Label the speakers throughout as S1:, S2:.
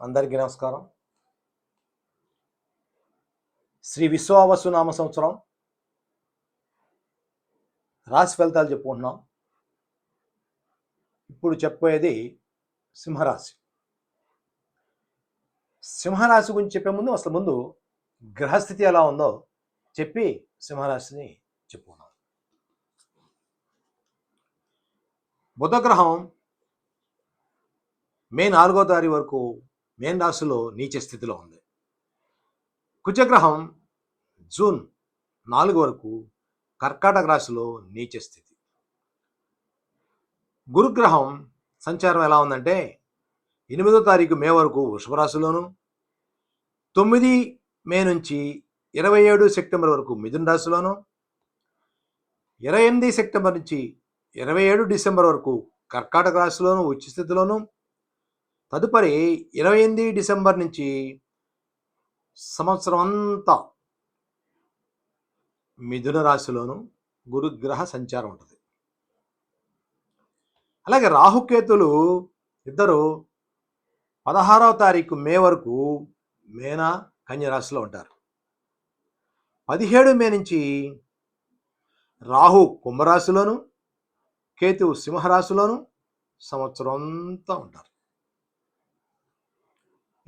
S1: అందరికీ నమస్కారం. శ్రీ విశ్వావసు నామ సంవత్సరం రాశి ఫలితాలు చెప్పుకుంటున్నాం. ఇప్పుడు చెప్పేది సింహరాశి. సింహరాశి గురించి చెప్పే ముందు అసలు ముందు గ్రహస్థితి ఎలా ఉందో చెప్పి సింహరాశిని చెప్పుకున్నాం బుధగ్రహం మే నాలుగో తారీఖు వరకు మేన్ రాశిలో నీచ స్థితిలో ఉంది. కుజగ్రహం జూన్ నాలుగు వరకు కర్కాటక రాశిలో నీచ స్థితి. గురుగ్రహం సంచారం ఎలా ఉందంటే ఎనిమిదో తారీఖు మే వరకు వృషభ రాశిలోను తొమ్మిది మే నుంచి ఇరవై ఏడు సెప్టెంబర్ వరకు మిథున రాశిలోను ఇరవై ఎనిమిది సెప్టెంబర్ నుంచి ఇరవై ఏడు డిసెంబర్ వరకు కర్కాటక రాశిలోను ఉచ్చ స్థితిలోను తదుపరి ఇరవై ఎనిమిది డిసెంబర్ నుంచి సంవత్సరం అంతా మిథున రాశిలోను గురుగ్రహ సంచారం ఉంటుంది. అలాగే రాహుకేతులు ఇద్దరు పదహారవ తారీఖు మే వరకు మేనా కన్యరాశిలో ఉంటారు. పదిహేడు మే నుంచి రాహు కుంభరాశిలోను కేతు సింహరాశిలోను సంవత్సరం అంతా ఉంటారు.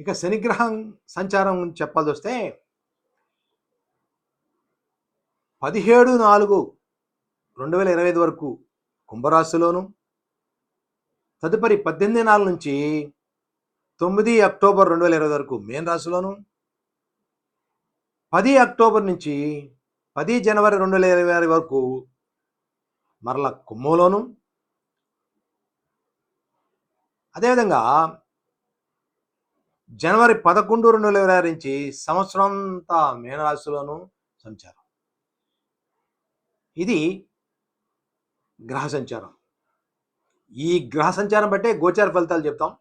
S1: ఇక శనిగ్రహం సంచారం చెప్పాల్సి వస్తే పదిహేడు నాలుగు రెండు వేల ఇరవై ఐదు వరకు కుంభరాశిలోను తదుపరి పద్దెనిమిది నాలుగు నుంచి తొమ్మిది అక్టోబర్ రెండు వేల ఇరవై వరకు మేన్ రాశిలోను పది అక్టోబర్ నుంచి పది జనవరి రెండు వేల ఇరవై ఆరు వరకు మరల కుంభంలోను. అదేవిధంగా జనవరి పదకొండు రెండు వేల ఇరవై నుంచి సంవత్సరం అంతా మీనరాశిలోనూ సంచారం. ఇది గ్రహ సంచారం. ఈ గ్రహ సంచారం బట్టే గోచార ఫలితాలు చెప్తాం.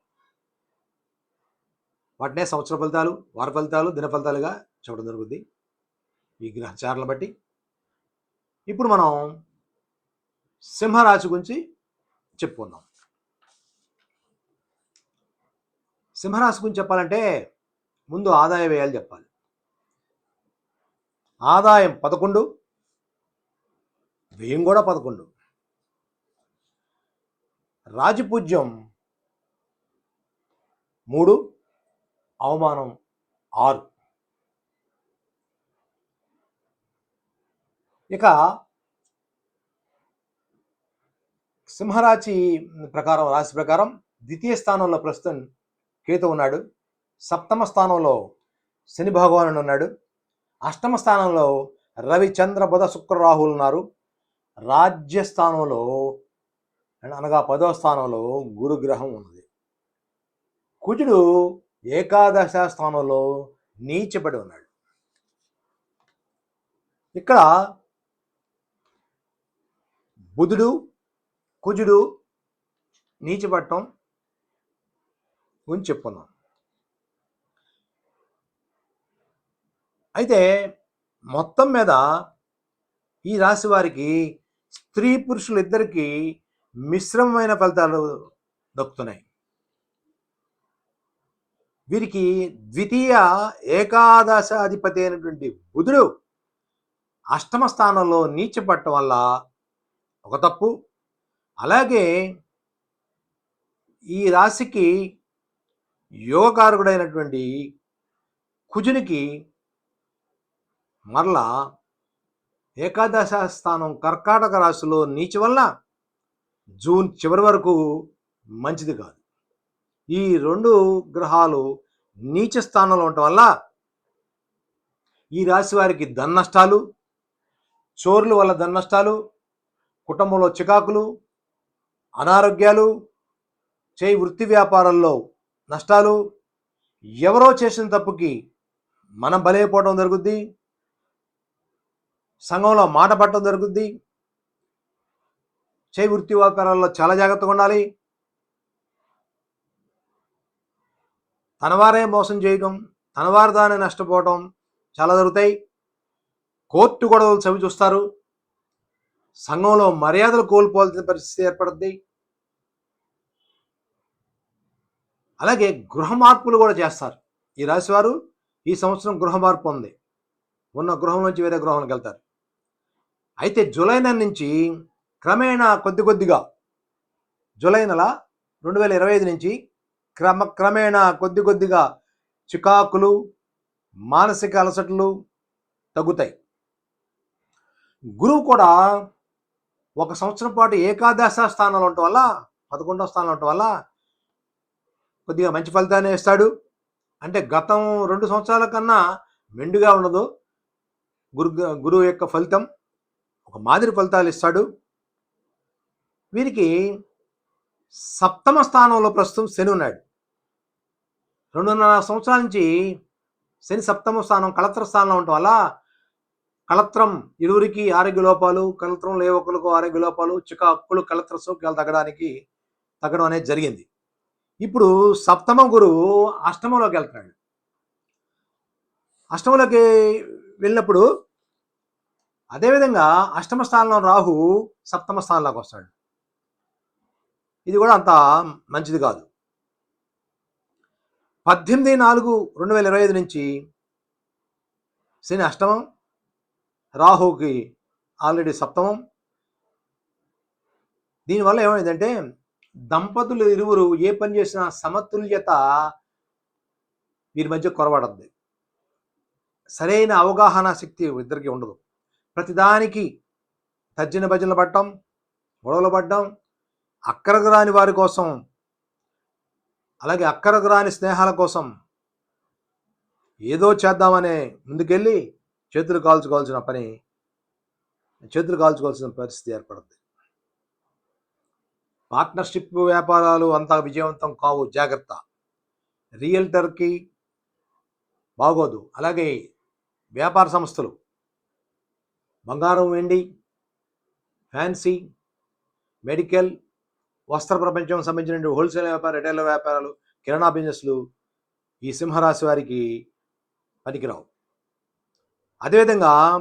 S1: వాటినే సంవత్సర ఫలితాలు వార ఫలితాలు దిన ఫలితాలుగా చెప్పడం జరుగుద్ది. ఈ గ్రహచారాలను బట్టి. ఇప్పుడు మనం సింహరాశి గురించి చెప్పుకుందాం. సింహరాశి గురించి చెప్పాలంటే ముందు ఆదాయ వ్యయాలు చెప్పాలి. ఆదాయం పదకొండు వ్యయం కూడా పదకొండు. రాజపూజ్యం మూడు అవమానం ఆరు. ఇక సింహరాశి ప్రకారం రాశి ప్రకారం ద్వితీయ స్థానంలో ప్రస్తుతం కేతు ఉన్నాడు. సప్తమ స్థానంలో శని భగవానుడు ఉన్నాడు. అష్టమ స్థానంలో రవి చంద్ర బుధ శుక్ర రాహులు ఉన్నారు. రాజ్యస్థానంలో అనగా పదో స్థానంలో గురుగ్రహం ఉన్నది. కుజుడు ఏకాదశ స్థానంలో నీచబడి ఉన్నాడు. ఇక్కడ బుధుడు కుజుడు నీచబట్టం గురించి చెప్పుకున్నాం అయితే మొత్తం మీద ఈ రాశి వారికి స్త్రీ పురుషులు ఇద్దరికీ మిశ్రమమైన ఫలితాలు దక్కుతున్నాయి. వీరికి ద్వితీయ ఏకాదశాధిపతి అయినటువంటి బుధుడు అష్టమ స్థానంలో నీచపడటం వల్ల ఒక తప్పు. అలాగే ఈ రాశికి యోగకారకుడైనటువంటి కుజునికి మరలా ఏకాదశ స్థానం కర్కాటక రాశిలో నీచి వల్ల జూన్ చివరి వరకు మంచిది కాదు. ఈ రెండు గ్రహాలు నీచ స్థానంలో ఉండటం వల్ల ఈ రాశి వారికి ధన్నష్టాలు చోర్ల వల్ల ధన్నష్టాలు కుటుంబంలో చికాకులు అనారోగ్యాలు చేయి వృత్తి వ్యాపారాల్లో నష్టాలు ఎవరో చేసిన తప్పుకి మనం బలైపోవడం జరుగుద్ది. సంఘంలో మాట పట్టడం జరుగుద్ది. చేయి వృత్తి వ్యాపారాల్లో చాలా జాగ్రత్తగా ఉండాలి. తనవారే మోసం చేయడం తనవారు దాన్ని నష్టపోవటం చాలా జరుగుతాయి. కోర్టు గొడవలు చవి చూస్తారు. సంఘంలో మర్యాదలు కోల్పోవాల్సిన పరిస్థితి ఏర్పడుద్ది. అలాగే గృహ మార్పులు కూడా చేస్తారు. ఈ రాశివారు ఈ సంవత్సరం గృహ మార్పు ఉంది. ఉన్న గృహం నుంచి వేరే గృహానికి వెళ్తారు. అయితే జూలై నెల నుంచి క్రమేణా కొద్ది కొద్దిగా జూలై నెల రెండు వేల ఇరవై ఐదు నుంచి క్రమ క్రమేణా కొద్ది కొద్దిగా చికాకులు మానసిక అలసటలు తగ్గుతాయి. గురువు కూడా ఒక సంవత్సరం పాటు ఏకాదశ స్థానంలో ఉండటం వల్ల పదకొండవ స్థానంలో ఉండటం వల్ల కొద్దిగా మంచి ఫలితాన్ని ఇస్తాడు. అంటే గతం రెండు సంవత్సరాల కన్నా మెండుగా ఉండదు గురు గురువు యొక్క ఫలితం ఒక మాదిరి ఫలితాలు ఇస్తాడు. వీరికి సప్తమ స్థానంలో ప్రస్తుతం శని ఉన్నాడు. రెండున్నర సంవత్సరాల నుంచి శని సప్తమ స్థానం కళత్ర స్థానంలో ఉండటం వల్ల కళత్రం ఇరువురికి ఆరోగ్య లోపాలు కళత్రం లేవకులకు ఆరోగ్య లోపాలు చికాకులు కళత్ర సౌఖ్యాలు తగ్గడానికి తగ్గడం అనేది జరిగింది. ఇప్పుడు సప్తమ గురువు అష్టమంలోకి వెళ్తున్నాడు. అష్టమంలోకి వెళ్ళినప్పుడు అదేవిధంగా అష్టమ స్థానంలో రాహు సప్తమ స్థానంలోకి వస్తాడు. ఇది కూడా అంత మంచిది కాదు. పద్దెనిమిది నాలుగు రెండు వేల ఇరవై ఐదు నుంచి శని అష్టమం రాహుకి ఆల్రెడీ సప్తమం. దీనివల్ల ఏమైందంటే దంపతులు ఇరువురు ఏ పని చేసినా సమతుల్యత వీరి మధ్య కొరవడద్ది. సరైన అవగాహన శక్తి ఇద్దరికి ఉండదు. ప్రతిదానికి తర్జన భజనలు పడటం గొడవలు పడ్డం అక్కరకు రాని వారి కోసం అలాగే అక్కరకు రాని స్నేహాల కోసం ఏదో చేద్దామనే ముందుకెళ్ళి చేతులు కాల్చుకోవాల్సిన పని చేతులు కాల్చుకోవాల్సిన పరిస్థితి ఏర్పడుతుంది పార్ట్నర్షిప్ వ్యాపారాలు అంత విజయవంతం కావు. జాగ్రత్త. రియల్టర్కి బాగోదు. అలాగే వ్యాపార సంస్థలు. బంగారం వెండి ఫ్యాన్సీ మెడికల్ వస్త్ర ప్రపంచం సంబంధించిన హోల్సేల్ వ్యాపారం రిటైల్ వ్యాపారాలు కిరాణా బిజినెస్లు ఈ సింహరాశి వారికి పనికిరావు. అదేవిధంగా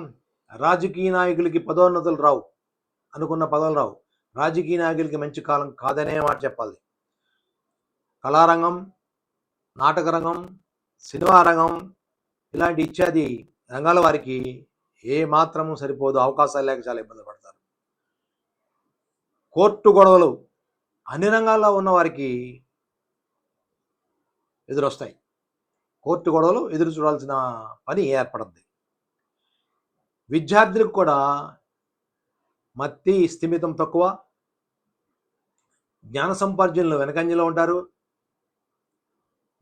S1: రాజకీయ నాయకులకి పదోన్నతులు రావు. అనుకున్న పదవులు రావు. రాజకీయ నాయకులకి మంచి కాలం కాదనే మాట చెప్పాలి. కళారంగం నాటక రంగం సినిమా రంగం ఇలాంటి ఇత్యాది రంగాల వారికి ఏ మాత్రము సరిపోదు అవకాశాలు లేక చాలా ఇబ్బంది పడతారు. కోర్టు గొడవలు అన్ని రంగాల్లో ఉన్న వారికి ఎదురొస్తాయి. కోర్టు గొడవలు ఎదురు చూడాల్సిన పని ఏర్పడుద్ది. విద్యార్థులకు కూడా మత్తి స్థిమితం తక్కువ. జ్ఞాన సంపార్జనలు వెనకంజలో ఉంటారు.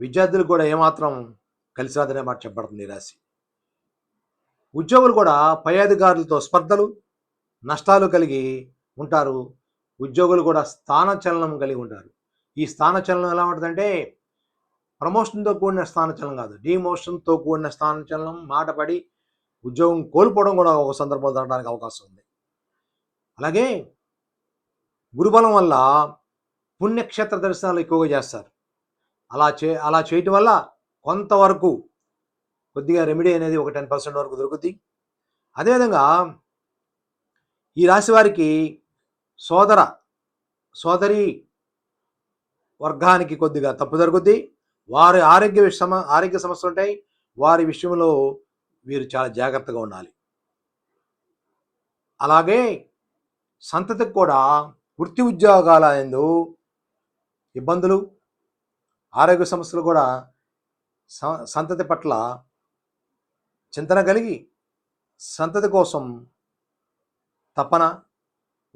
S1: విద్యార్థులు కూడా ఏమాత్రం కలిసి రాదనే మాట చెప్పబడుతుంది రాశి. ఉద్యోగులు కూడా పై అధికారులతో స్పర్ధలు నష్టాలు కలిగి ఉంటారు. ఉద్యోగులు కూడా స్థానచలనం కలిగి ఉంటారు. ఈ స్థానచలనం ఎలా ఉంటుందంటే ప్రమోషన్తో కూడిన స్థానచలనం కాదు. డిమోషన్తో కూడిన స్థానచలనం మాటపడి ఉద్యోగం కోల్పోవడం కూడా ఒక సందర్భంలో జరగడానికి అవకాశం ఉంది. అలాగే గురుబలం వల్ల పుణ్యక్షేత్ర దర్శనాలు ఎక్కువగా చేస్తారు. అలా చే అలా చేయటం వల్ల కొంతవరకు కొద్దిగా రెమెడీ అనేది ఒక టెన్ పర్సెంట్ వరకు దొరుకుతుంది అదేవిధంగా ఈ రాశి వారికి సోదర సోదరి వర్గానికి కొద్దిగా తప్పు జరుగుద్ది వారి ఆరోగ్య సమ ఆరోగ్య సమస్యలు ఉంటాయి. వారి విషయంలో వీరు చాలా జాగ్రత్తగా ఉండాలి. అలాగే సంతతికి కూడా వృత్తి ఉద్యోగాల ఎందు ఇబ్బందులు ఆరోగ్య సమస్యలు కూడా స- సంతతి పట్ల చింతన కలిగి సంతతి కోసం తపన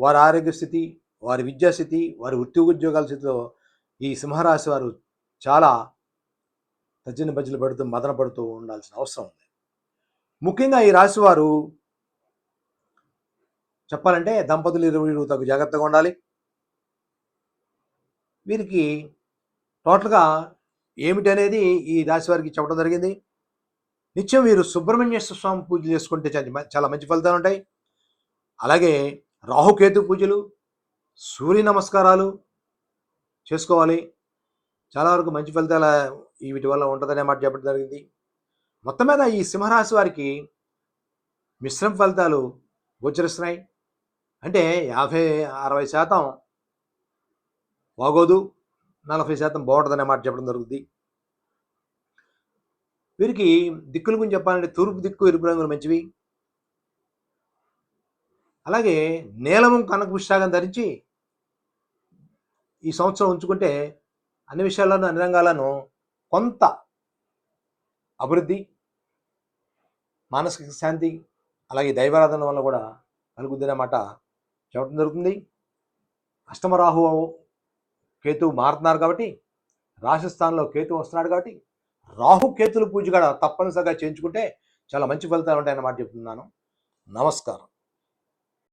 S1: వారి ఆరోగ్య స్థితి వారి విద్యా స్థితి వారి వృత్తి ఉద్యోగాల స్థితిలో ఈ సింహరాశి వారు చాలా తజ్జన బజ్జలు పడుతూ మదన పడుతూ ఉండాల్సిన అవసరం ఉంది. ముఖ్యంగా ఈ రాశివారు చెప్పాలంటే దంపతులు ఇరువురు తగు జాగ్రత్తగా ఉండాలి. వీరికి టోటల్గా ఏమిటనేది ఈ రాశి వారికి చెప్పడం జరిగింది. నిత్యం వీరు సుబ్రహ్మణ్యేశ్వర స్వామి పూజలు చేసుకుంటే చాలా మంచి ఫలితాలు ఉంటాయి. అలాగే రాహుకేతు పూజలు సూర్య నమస్కారాలు చేసుకోవాలి. చాలా వరకు మంచి ఫలితాలు వీటి వల్ల ఉంటుందనే మాట చెప్పడం జరిగింది. మొత్తం మీద ఈ సింహరాశి వారికి మిశ్రమ ఫలితాలు గోచరిస్తున్నాయి. అంటే యాభై అరవై శాతం బాగోదు నలభై శాతం బాగుంటుందనే మాట చెప్పడం జరుగుతుంది వీరికి దిక్కుల గురించి చెప్పాలంటే తూర్పు దిక్కు ఎరుపు రంగులు మంచివి. అలాగే నీలము కనక పుష్టాగం ధరించి ఈ సంవత్సరం ఉంచుకుంటే అన్ని విషయాల్లోనూ అన్ని రంగాలను కొంత అభివృద్ధి మానసిక శాంతి అలాగే దైవారాధన వల్ల కూడా కలుగుద్దనే మాట చెప్పడం జరుగుతుంది. అష్టమరాహు కేతు మారుతున్నారు కాబట్టి రాజస్థాన్లో కేతు వస్తున్నాడు కాబట్టి రాహు కేతులు పూజ కూడా తప్పనిసరిగా చేయించుకుంటే చాలా మంచి ఫలితాలు ఉంటాయన్నమాట చెప్తున్నాను. నమస్కారం.